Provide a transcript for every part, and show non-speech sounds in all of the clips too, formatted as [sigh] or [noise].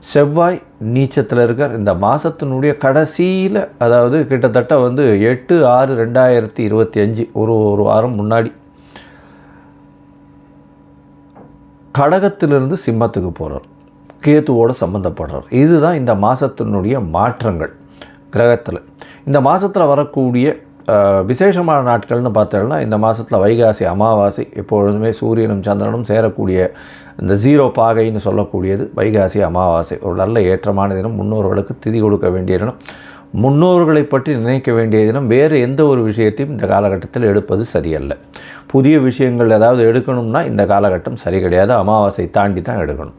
செவ்வாய் நீச்சத்தில் இருக்கார். இந்த மாதத்தினுடைய கடைசியில் அதாவது கிட்டத்தட்ட வந்து எட்டு ஆறு ரெண்டாயிரத்தி இருபத்தி அஞ்சு ஒரு ஒரு வாரம் முன்னாடி கடகத்திலிருந்து சிம்மத்துக்கு போகிறார் கேத்துவோடு சம்மந்தப்படுறார் இதுதான் இந்த மாதத்தினுடைய மாற்றங்கள் கிரகத்தில். இந்த மாதத்தில் வரக்கூடிய விசேஷமான நாட்கள்னு பார்த்தோம்னா இந்த மாதத்தில் வைகாசி அமாவாசை எப்பொழுதுமே சூரியனும் சந்திரனும் சேரக்கூடிய இந்த ஜீரோ பாகைன்னு சொல்லக்கூடியது வைகாசி அமாவாசை. ஒரு நல்ல ஏற்றமான தினம். முன்னோர்களுக்கு திதி கொடுக்க வேண்டிய தினம். முன்னோர்களை பற்றி நினைக்க வேண்டிய தினம். வேறு எந்த ஒரு விஷயத்தையும் இந்த காலகட்டத்தில் எடுப்பது சரியல்ல. புதிய விஷயங்கள் ஏதாவது எடுக்கணும்னா இந்த காலகட்டம் சரி கிடையாது. அமாவாசை தாண்டி தான் எடுக்கணும்.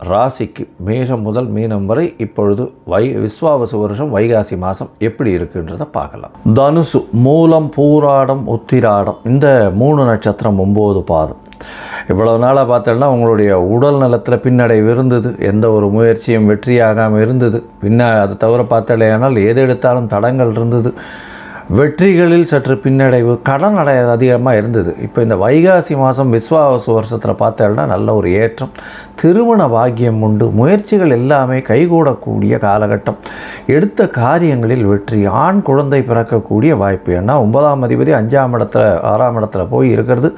ராசிக்கு மேஷம் முதல் மீனம் வரை இப்பொழுது வை விஸ்வாவச வருஷம் வைகாசி மாதம் எப்படி இருக்குன்றதை பார்க்கலாம். தனுசு மூலம் பூராடம் உத்திராடம் இந்த மூணு நட்சத்திரம் ஒம்பது பாதம். இவ்வளவு நாளாக பார்த்தோம்னா உங்களுடைய உடல் நலத்தில் பின்னடைவு இருந்தது. எந்த ஒரு முயற்சியும் வெற்றியாகாமல் இருந்தது. பின்ன அதை தவிர பார்த்தாலேயானால் எது எடுத்தாலும் தடங்கள் இருந்தது. வெற்றிகளில் சற்று பின்னடைவு கடன் அடை அதிகமாக இருந்தது. இப்போ இந்த வைகாசி மாதம் விஸ்வாவசு வருஷத்தில் பார்த்தோம்னா நல்ல ஒரு ஏற்றம். திருமண பாக்கியம் உண்டு. முயற்சிகள் எல்லாமே கைகூடக்கூடிய காலகட்டம். எடுத்த காரியங்களில் வெற்றி ஆண் குழந்தை பிறக்கக்கூடிய வாய்ப்பு. ஏன்னா ஒன்பதாம் அதிபதி அஞ்சாம் இடத்துல ஆறாம் இடத்துல போய் இருக்கிறது.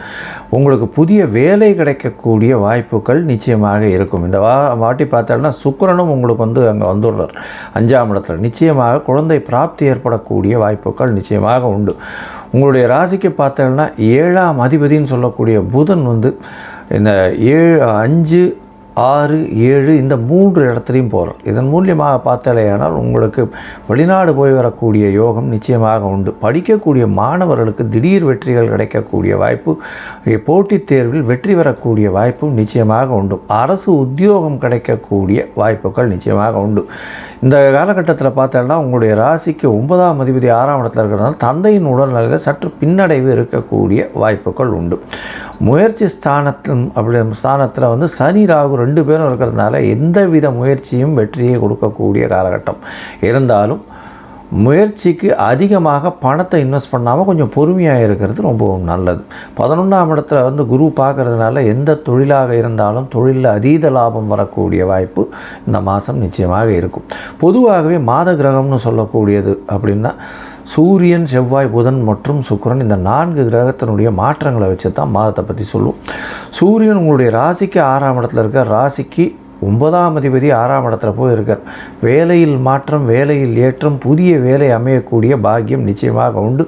உங்களுக்கு புதிய வேலை கிடைக்கக்கூடிய வாய்ப்புகள் நிச்சயமாக இருக்கும். இந்த வா வாட்டி பார்த்தோம்னா சுக்கரனும் உங்களுக்கு வந்து அங்கே வந்துடுறார் அஞ்சாம் இடத்துல. நிச்சயமாக குழந்தை பிராப்தி ஏற்படக்கூடிய வாய்ப்புகள் நிச்சயமாக உண்டு. உங்களுடைய ராசிக்கு பார்த்தோம்னா ஏழாம் அதிபதின்னு சொல்லக்கூடிய புதன் வந்து இந்த ஏழு அஞ்சு ஆறு ஏழு இந்த மூன்று இடத்துலையும் போகிறார் இதன் மூலியமாக பார்த்தாலேயானால் உங்களுக்கு வெளிநாடு போய் வரக்கூடிய யோகம் நிச்சயமாக உண்டு. படிக்கக்கூடிய மாணவர்களுக்கு திடீர் வெற்றிகள் கிடைக்கக்கூடிய வாய்ப்பு போட்டித் தேர்வில் வெற்றி பெறக்கூடிய வாய்ப்பும் நிச்சயமாக உண்டு. அரசு உத்தியோகம் கிடைக்கக்கூடிய வாய்ப்புகள் நிச்சயமாக உண்டு. இந்த காலகட்டத்தில் பார்த்தோம்னா உங்களுடைய ராசிக்கு ஒன்பதாம் அதிபதி ஆறாம் இடத்துல இருக்கிறதுனால தந்தையின் உடல்நிலையில் சற்று பின்னடைவு இருக்கக்கூடிய வாய்ப்புகள் உண்டு. முயற்சி ஸ்தானத்தில் அப்படி ஸ்தானத்தில் வந்து சனி ராகு ரெண்டு பேரும் இருக்கிறதுனால எந்தவித முயற்சியும் வெற்றியை கொடுக்கக்கூடிய காலகட்டம். இருந்தாலும் முயற்சிக்கு அதிகமாக பணத்தை இன்வெஸ்ட் பண்ணாமல் கொஞ்சம் பொறுமையாக இருக்கிறது ரொம்ப நல்லது. பதினொன்றாம் இடத்துல வந்து குரு பார்க்கறதுனால எந்த தொழிலாக இருந்தாலும் தொழிலில் அதீத லாபம் வரக்கூடிய வாய்ப்பு இந்த மாதம் நிச்சயமாக இருக்கும். பொதுவாகவே மாத கிரகம்னு சொல்லக்கூடியது அப்படின்னா சூரியன் செவ்வாய் புதன் மற்றும் சுக்கிரன் இந்த நான்கு கிரகத்தினுடைய மாற்றங்களை வச்சு தான் மாதத்தை பற்றி சொல்லுவோம் சூரியன் உங்களுடைய ராசிக்கு ஆறாம் இடத்துல இருக்க ராசிக்கு ஒன்பதாம் அதிபதி ஆறாம் இடத்துல போய் இருக்கார் வேலையில் மாற்றம் வேலையில் ஏற்றம் புதிய வேலை அமையக்கூடிய பாக்கியம் நிச்சயமாக உண்டு.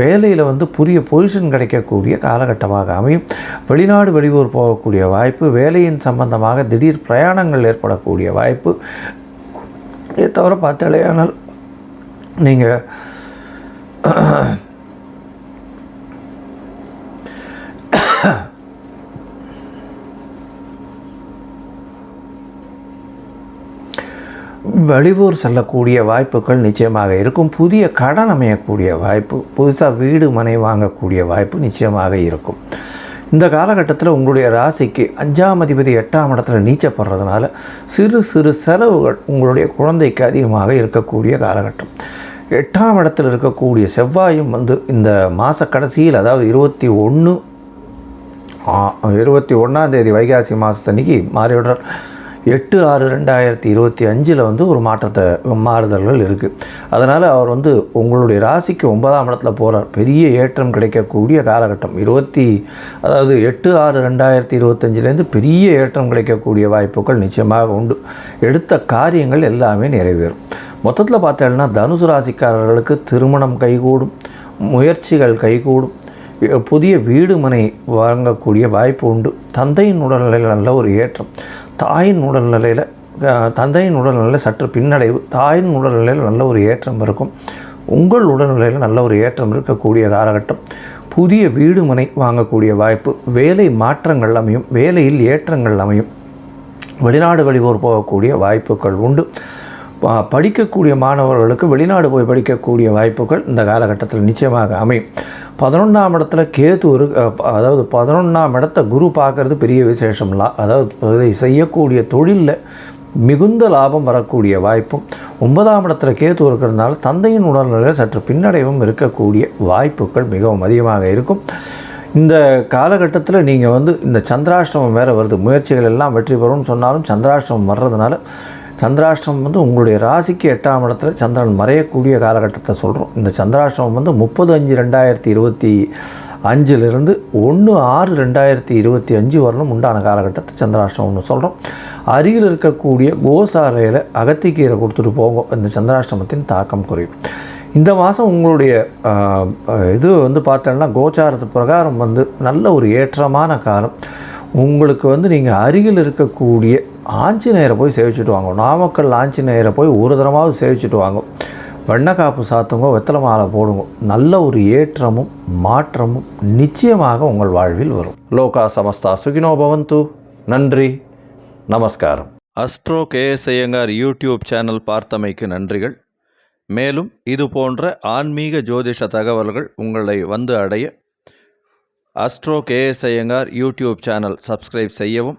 வேலையில் வந்து புதிய பொசிஷன் கிடைக்கக்கூடிய காலகட்டமாக அமையும். வெளிநாடு வெளியூர் போகக்கூடிய வாய்ப்பு வேலையின் சம்பந்தமாக திடீர் பிரயாணங்கள் ஏற்படக்கூடிய வாய்ப்பு. இதை தவிர பார்த்தாலேயானால் நீங்கள் [coughs] வெளியூர் செல்லக்கூடிய வாய்ப்புகள் நிச்சயமாக இருக்கும். புதிய கடன் அமையக்கூடிய வாய்ப்பு புதுசாக வீடு மனை வாங்கக்கூடிய வாய்ப்பு நிச்சயமாக இருக்கும். இந்த காலகட்டத்தில் உங்களுடைய ராசிக்கு அஞ்சாம் அதிபதி எட்டாம் இடத்துல நீச்சப்படுறதுனால சிறு சிறு செலவுகள் உங்களுடைய குழந்தைக்கு அதிகமாக இருக்கக்கூடிய காலகட்டம். எட்டாம் இடத்தில் இருக்கக்கூடிய செவ்வாயும் வந்து இந்த மாத கடைசியில் அதாவது இருபத்தி ஒன்று இருபத்தி ஒன்றாந்தேதி வைகாசி மாதத்தன்னைக்கு மாறிவிடுறார். எட்டு ஆறு ரெண்டாயிரத்தி இருபத்தி அஞ்சில் வந்து ஒரு மாற்றத்தை மாறுதல்கள் இருக்குது அதனால் அவர் வந்து உங்களுடைய ராசிக்கு ஒன்பதாம் இடத்துல போகிறார் பெரிய ஏற்றம் கிடைக்கக்கூடிய காலகட்டம். இருபத்தி அதாவது எட்டு ஆறு ரெண்டாயிரத்தி இருபத்தஞ்சிலேருந்து பெரிய ஏற்றம் கிடைக்கக்கூடிய வாய்ப்புகள் நிச்சயமாக உண்டு. எடுத்த காரியங்கள் எல்லாமே நிறைவேறும். மொத்தத்தில் பார்த்தேன்னா தனுசு ராசிக்காரர்களுக்கு திருமணம் கைகூடும் முயற்சிகள் கைகூடும் புதிய வீடு மனை வாங்கக்கூடிய வாய்ப்பு உண்டு. தந்தையின் உடல்நிலையில் நல்ல ஒரு ஏற்றம். தாயின் உடல்நிலையில் தந்தையின் உடல்நிலையில் சற்று பின்னடைவு தாயின் உடல்நிலையில் நல்ல ஒரு ஏற்றம் இருக்கும். உங்கள் உடல்நிலையில் நல்ல ஒரு ஏற்றம் இருக்கக்கூடிய காலகட்டம். புதிய வீடு மனை வாங்கக்கூடிய வாய்ப்பு வேலை மாற்றங்கள் அமையும் வேலையில் ஏற்றங்கள் அமையும். வெளிநாடு வெளியூர் போகக்கூடிய வாய்ப்புகள் உண்டு. படிக்கக்கூடிய மாணவர்களுக்கு வெளிநாடு போய் படிக்கக்கூடிய வாய்ப்புகள் இந்த காலகட்டத்தில் நிச்சயமாக அமையும். பதினொன்றாம் இடத்துல கேது ஒரு அதாவது பதினொன்றாம் இடத்த குரு பார்க்குறது பெரிய விசேஷம்லாம் அதாவது செய்யக்கூடிய தொழிலில் மிகுந்த லாபம் வரக்கூடிய வாய்ப்பும் ஒன்பதாம் இடத்துல கேத்து இருக்கிறதுனால தந்தையின் உடல்நிலையில் சற்று பின்னடைவும் இருக்கக்கூடிய வாய்ப்புகள் மிகவும் அதிகமாக இருக்கும். இந்த காலகட்டத்தில் நீங்கள் வந்து இந்த சந்திராஷ்டிரமம் வேறு வருது. முயற்சிகள் எல்லாம் வெற்றி பெறும்னு சொன்னாலும் சந்திராஷ்டிரமம் வர்றதுனால சந்திராஷ்டிரமம் வந்து உங்களுடைய ராசிக்கு எட்டாம் இடத்துல சந்திரன் மறையக்கூடிய காலகட்டத்தை சொல்கிறோம் இந்த சந்திராஷ்டிரமம் வந்து முப்பது அஞ்சு ரெண்டாயிரத்தி இருபத்தி அஞ்சிலிருந்து ஒன்று ஆறு ரெண்டாயிரத்தி இருபத்தி அஞ்சு வரலும் உண்டான காலகட்டத்தை சந்திராஷ்டிரமம்னு சொல்கிறோம் அருகில் இருக்கக்கூடிய கோசாலையில் அகத்திக்கீரை கொடுத்துட்டு போங்க. இந்த சந்திராஷ்டிரமத்தின் தாக்கம் குறையும். இந்த மாதம் உங்களுடைய இது வந்து பார்த்தோன்னா கோச்சாரத்து பிரகாரம் வந்து நல்ல ஒரு ஏற்றமான காலம். உங்களுக்கு வந்து நீங்கள் அருகில் இருக்கக்கூடிய ஆஞ்சநேயரை போய் சேவிச்சுட்டு வாங்கும் நாமக்கல் ஆஞ்சநேயரை போய் ஒரு தரமாவது சேவிச்சுட்டு வாங்கும் வெண்ணக்காப்பு சாத்துங்க வெத்தலை மாலை போடுங்க. நல்ல ஒரு ஏற்றமும் மாற்றமும் நிச்சயமாக உங்கள் வாழ்வில் வரும். லோகா சமஸ்தா சுகினோ பவந்து. நன்றி. நமஸ்காரம். Astro KS Iyengar YouTube channel பார்த்தமைக்கு நன்றிகள். மேலும் இது போன்ற ஆன்மீக ஜோதிஷ தகவல்கள் உங்களை வந்து அடைய astro KS Iyengar YouTube channel subscribe செய்யவும்